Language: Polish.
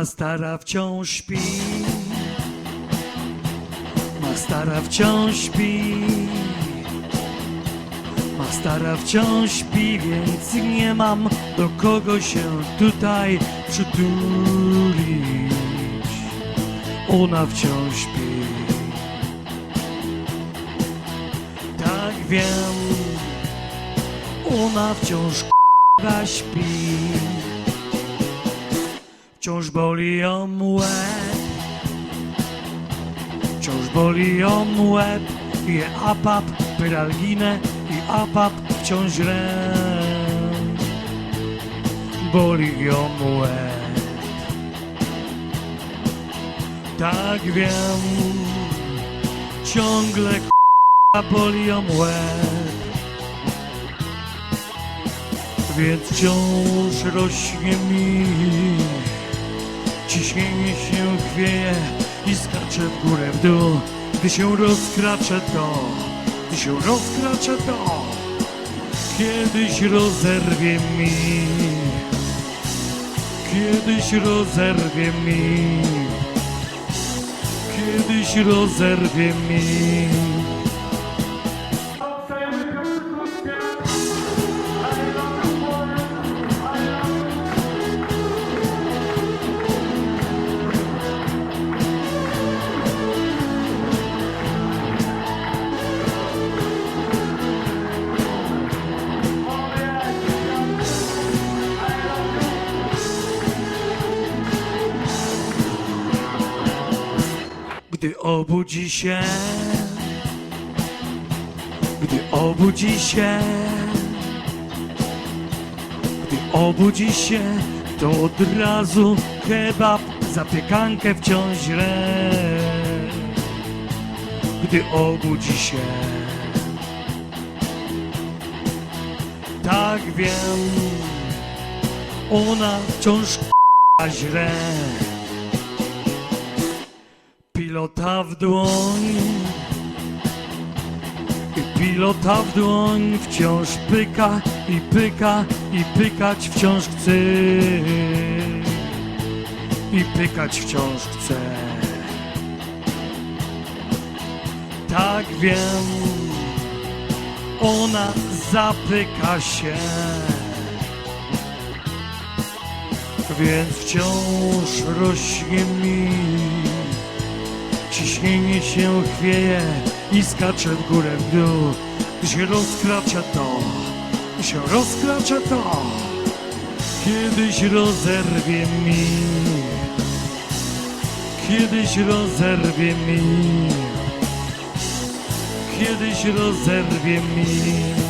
Ma stara wciąż śpi. Ma stara wciąż śpi. Ma stara wciąż śpi, więc nie mam do kogo się tutaj przytulić. Ona wciąż śpi. Tak wiem, ona wciąż k***a śpi. Wciąż boli ją. Wciąż boli ją. Je apap, pyralginę i apap wciąż ręk. Boli ją. Tak wiem, ciągle k***a boli. Więc wciąż rośnie mi Ciśnienie się chwieje i skacze w górę w dół. Gdy się rozkracze to, gdy się rozkracze to Kiedyś rozerwie mi. Kiedyś rozerwie mi. Kiedyś rozerwie mi Gdy obudzi się Gdy obudzi się Gdy obudzi się To od razu kebab Zapiekankę wciąż źle Gdy obudzi się. Tak wiem Ona wciąż źle Pilota w dłoń. I pilota w dłoń wciąż pyka i pyka i pykać wciąż chce. I pykać wciąż chce. Tak wiem Ona zapyka się. Więc wciąż rośnie mi Ciśnienie się chwieje i skacze w górę w dół. Gdy się rozkracza to, gdy się rozkracza to, kiedyś rozerwie mi, kiedyś rozerwie mi, kiedyś rozerwie mi.